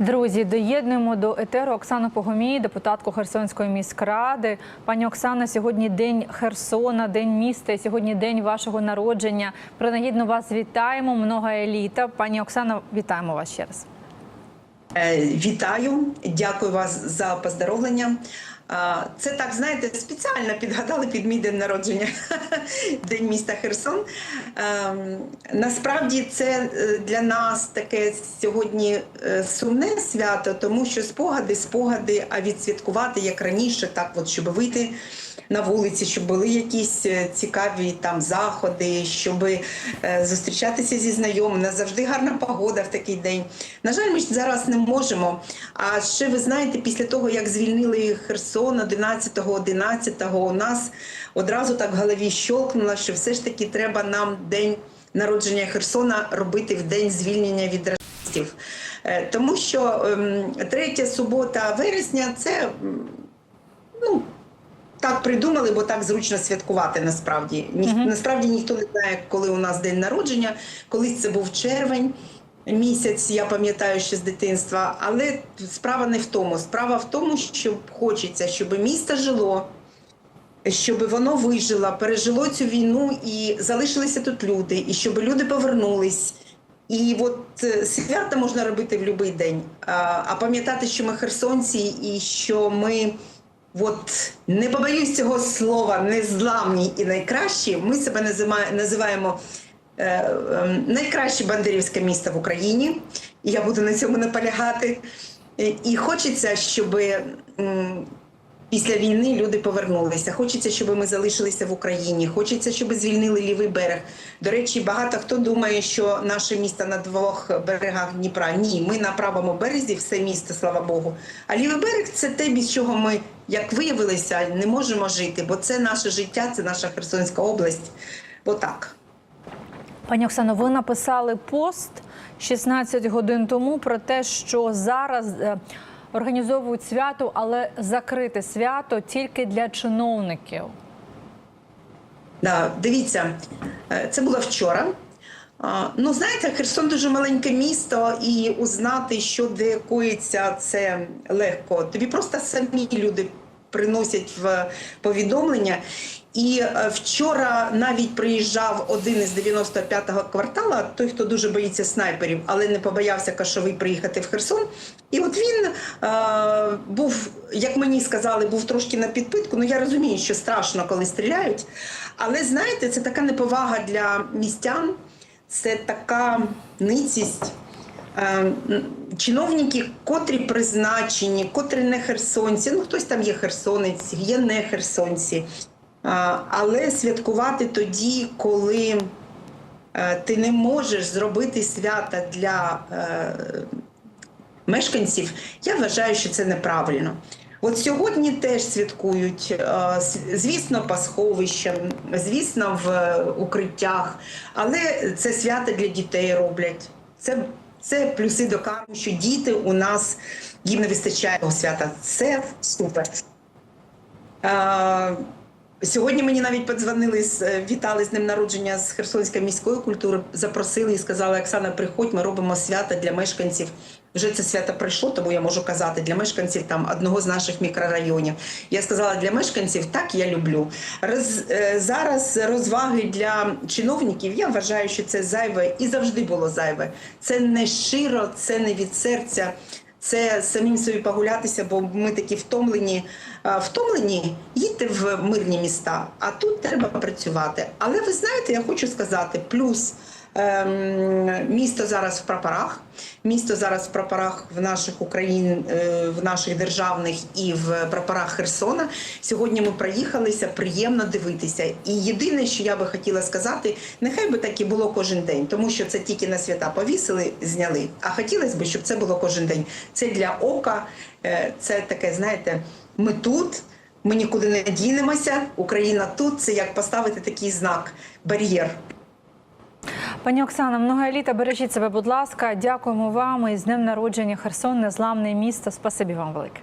Друзі, доєднуємо до етеру Оксану Погомій, депутатку Херсонської міськради. Пані Оксана, сьогодні день Херсона, день міста. і Сьогодні день вашого народження. Принагідно вас вітаємо. Много еліта. Пані Оксана, вітаємо вас ще раз. Е, Вітаю, дякую вас за поздоровлення. Це так, знаєте, спеціально підгадали під мій день народження, День міста Херсон. Ем, Насправді це е, для нас таке сьогодні е, сумне свято, тому що спогади, спогади, а відсвяткувати як раніше, так от, щоб вийти на вулиці, щоб були якісь е, цікаві там заходи, щоб зустрічатися зі знайомими. Нас завжди гарна погода в такий день. На жаль, ми зараз не можемо. А ще ви знаєте, після того як звільнили Херсон 11-го, 11-го, у нас одразу так в голові щолкнуло, що все ж таки треба нам день народження Херсона робити в день звільнення від расистів. Е, Тому що ем, третя субота вересня це ну. Так придумали, бо так зручно святкувати насправді. Ні. Насправді ніхто не знає, коли у нас день народження. Колись це був червень місяць, я пам'ятаю ще з дитинства. Але справа не в тому. Справа в тому, що хочеться, щоб місто жило, щоб воно вижило, пережило цю війну і залишилися тут люди, і щоб люди повернулись. І от е, свята можна робити в будь-який день. А, пам'ятати, що ми херсонці, і що ми. От не побоюсь цього слова, незламні і найкращі. Ми себе називаємо, найкраще бандерівське місто в Україні. І я буду на цьому наполягати. І- І хочеться, щоб після війни люди повернулися. Хочеться, щоб ми залишилися в Україні. Хочеться, щоб звільнили лівий берег. До речі, багато хто думає, що наше місто на двох берегах Дніпра. Ні, ми на правому березі, все місто, слава Богу. А лівий берег це те, без чого ми, як виявилося, не можемо жити, бо це наше життя, це наша Херсонська область. Отак. Пані Оксано, ви написали пост 16 годин тому про те, що зараз е, організовують свято, але закрите свято тільки для чиновників. Да, дивіться, е, це було вчора. Ну, знаєте, Херсон дуже маленьке місто, і узнати, що де коїться, це легко. Тобі просто самі люди приносять в повідомлення. І е, вчора навіть приїжджав один із 95-го квартала, той, хто дуже боїться снайперів, але не побоявся кашовий приїхати в Херсон. І от він е, був, як мені сказали, був трошки на підпитку. Ну я розумію, що страшно, коли стріляють. Але знаєте, це така неповага для містян, це така ницість. Е, Чиновники, котрі призначені, котрі не херсонці, ну хтось там є херсонець, є не херсонці. Але святкувати тоді, коли е, ти не можеш зробити свята для е, мешканців, я вважаю, що це неправильно. От сьогодні теж святкують, е, звісно, по сховищам, звісно, в е, укриттях, але це свято для дітей роблять. Це, це плюси до карми, що діти у нас їм не вистачає свята. Це супер. А, Сьогодні мені навіть подзвонили, е, вітали з ним народження з Херсонської міської культури, запросили і сказали, Оксана, приходь, ми робимо свята для мешканців. Вже це свято прийшло, тому я можу казати для мешканців там одного з наших мікрорайонів. Я сказала для мешканців, так я люблю. Роз, е, зараз розваги для чиновників. Я вважаю, що це зайве і завжди було зайве. Це не щиро, це не від серця. Це самим собі погулятися, бо ми такі втомлені. Втомлені їдьте в мирні міста, а тут треба працювати. Але ви знаєте, я хочу сказати, плюс ем, місто зараз в прапорах. Місто зараз в прапорах в наших Україн, е, в наших державних і в прапорах Херсона. Сьогодні ми проїхалися, приємно дивитися. І єдине, що я би хотіла сказати, нехай би так і було кожен день, тому що це тільки на свята повісили, зняли. А хотілося б, щоб це було кожен день. Це для ока, е, це таке, знаєте, ми тут. Ми нікуди не дінемося. Україна тут. Це як поставити такий знак, бар'єр. Пані Оксана, много літа, бережіть себе, будь ласка. Дякуємо вам і з днем народження Херсон, незламне місто. Спасибі вам велике.